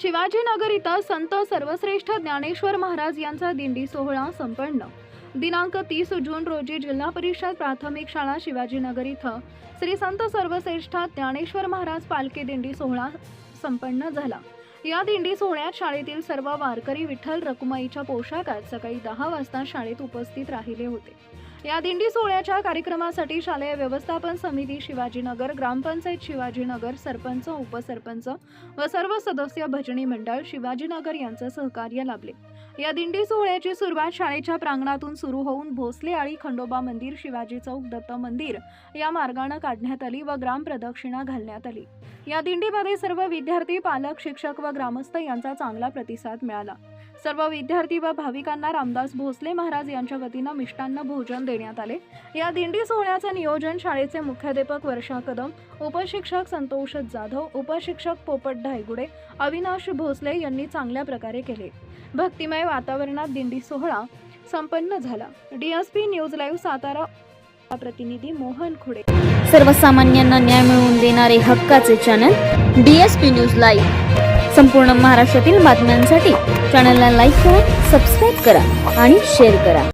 शिवाजीनगर इथं संत सर्वश्रेष्ठ ज्ञानेश्वर महाराज यांचा दिंडी सोहळा संपन्न. दिनांक तीस जून रोजी जिल्हा परिषद प्राथमिक शाळा शिवाजीनगर इथं श्री संत सर्वश्रेष्ठ ज्ञानेश्वर महाराज पालखी दिंडी सोहळा संपन्न झाला. या दिंडी सोहळ्यात शाळेतील सर्व वारकरी विठ्ठल रकुमाईच्या पोशाखात सकाळी दहा वाजता शाळेत उपस्थित राहिले होते. या दिंडी सोहळ्याच्या कार्यक्रमासाठी शालेय व्यवस्थापन समिती शिवाजीनगर ग्रामपंचायत शिवाजीनगर सरपंच उपसरपंच व सर्व सदस्य भजनी मंडळ शिवाजीनगर यांचं सहकार्य लाभले. या दिंडी सोहळ्याची सुरुवात शाळेच्या प्रांगणातून सुरू होऊन भोसले आळी खंडोबा मंदिर शिवाजी चौक दत्त मंदिर या मार्गानं काढण्यात आली व ग्राम प्रदक्षिणा घालण्यात आली. या दिंडीमध्ये सर्व विद्यार्थी पालक शिक्षक व ग्रामस्थ यांचा चांगला प्रतिसाद मिळाला. सर्व विद्यार्थी व भाविकांना रामदास भोसले महाराज यांच्या वतीनं मिष्टान्न भोजन देण्यात आले. या दिंडी सोहळ्याचं नियोजन शाळेचे मुख्याध्यापक वर्षा कदम उपशिक्षक संतोष जाधव उपशिक्षक पोपट ढायगुडे अविनाश भोसले यांनी चांगल्या प्रकारे केले. भक्तिमय वातावरणात दिंडी सोहळा संपन्न झाला. डीएसपी न्यूज लाईव्ह सातारा प्रतिनिधी मोहन खुडे. सर्वसामान्यांना न्याय मिळवून देणारे हक्काचे channel D S P news live. संपूर्ण महाराष्ट्रातील बातम्यांसाठी चॅनलला लाईक करा सबस्क्राईब करा आणि शेअर करा.